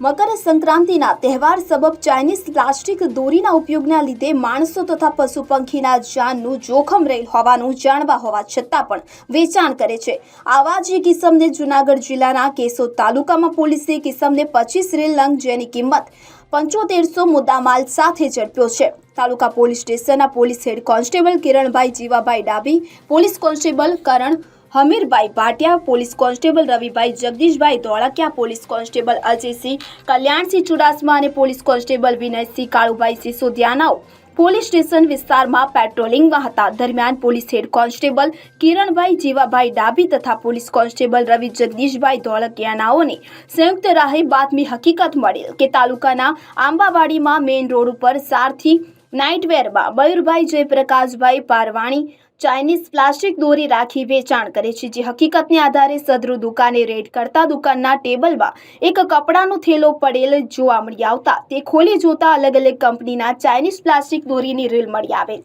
મકર સંક્રાંતિના તહેવાર સબબ Chinese plastic દોરીના ઉપયોગના લીધે માણસો તથા પશુ પંખીના જાનનું જોખમ રહેલ હોવાનું જાણવા હોવા છતાં પણ વેચાણ કરે છે. આવા જ એક કિસમને જુનાગઢ જિલ્લાના કેશોદ તાલુકામાં પોલીસે કિસમને પચીસ રેલ લંગ જેની કિંમત પંચોતેરસો મુદ્દામાલ સાથે ઝડપ્યો છે. તાલુકા પોલીસ સ્ટેશનના police head constable Kiranbhai Jivabhai Dabhi police constable Karan Hamirbhai Bhatia, police constable રવિભાઈ જગદીશભાઈ ધોળકિયા, પોલીસ કોન્સ્ટેબલ અજયસિંહ કલ્યાણસિંહ ચુડાસમા અને પોલીસ કોન્સ્ટેબલ વિનયસિંહ કાળુભાઈ સિસોદિયાનાઓ પોલીસ સ્ટેશન વિસ્તારમાં પેટ્રોલિંગમાં હતા. દરમિયાન police head constable Kiranbhai Jivabhai Dabhi તથા પોલીસ કોન્સ્ટેબલ રવિ જગદીશભાઈ ધોળકિયાનાઓને સંયુક્ત રાહે બાતમી હકીકત મળેલ કે તાલુકાના આંબાવાડીમાં મેઇન રોડ ઉપર સારથી નાઇટવેરમાં મયુરભાઈ જયપ્રકાશભાઈ પારવાણી ચાઇનીઝ પ્લાસ્ટિક દોરી રાખી વેચાણ કરે છે, જે હકીકતને આધારે સદરુ દુકાને રેડ કરતા દુકાનના ટેબલમાં એક કપડાનો થેલો પડેલ જોવા મળી આવતા. તે ખોલી જોતા અલગ અલગ કંપનીના ચાઇનીઝ પ્લાસ્ટિક દોરીની રીલ મળી આવેલ,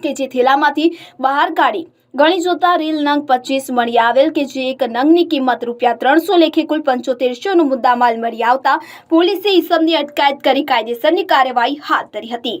કે જે થેલામાંથી બહાર કાઢી ગણી જોતા રીલ નંગ પચીસ મળી આવેલ, કે જે એક નંગની કિંમત રૂપિયા ત્રણસો લેખે કુલ પંચોતેરસોનો મુદ્દામાલ મળી આવતા પોલીસે ઈસમની અટકાયત કરી કાયદેસરની કાર્યવાહી હાથ ધરી હતી.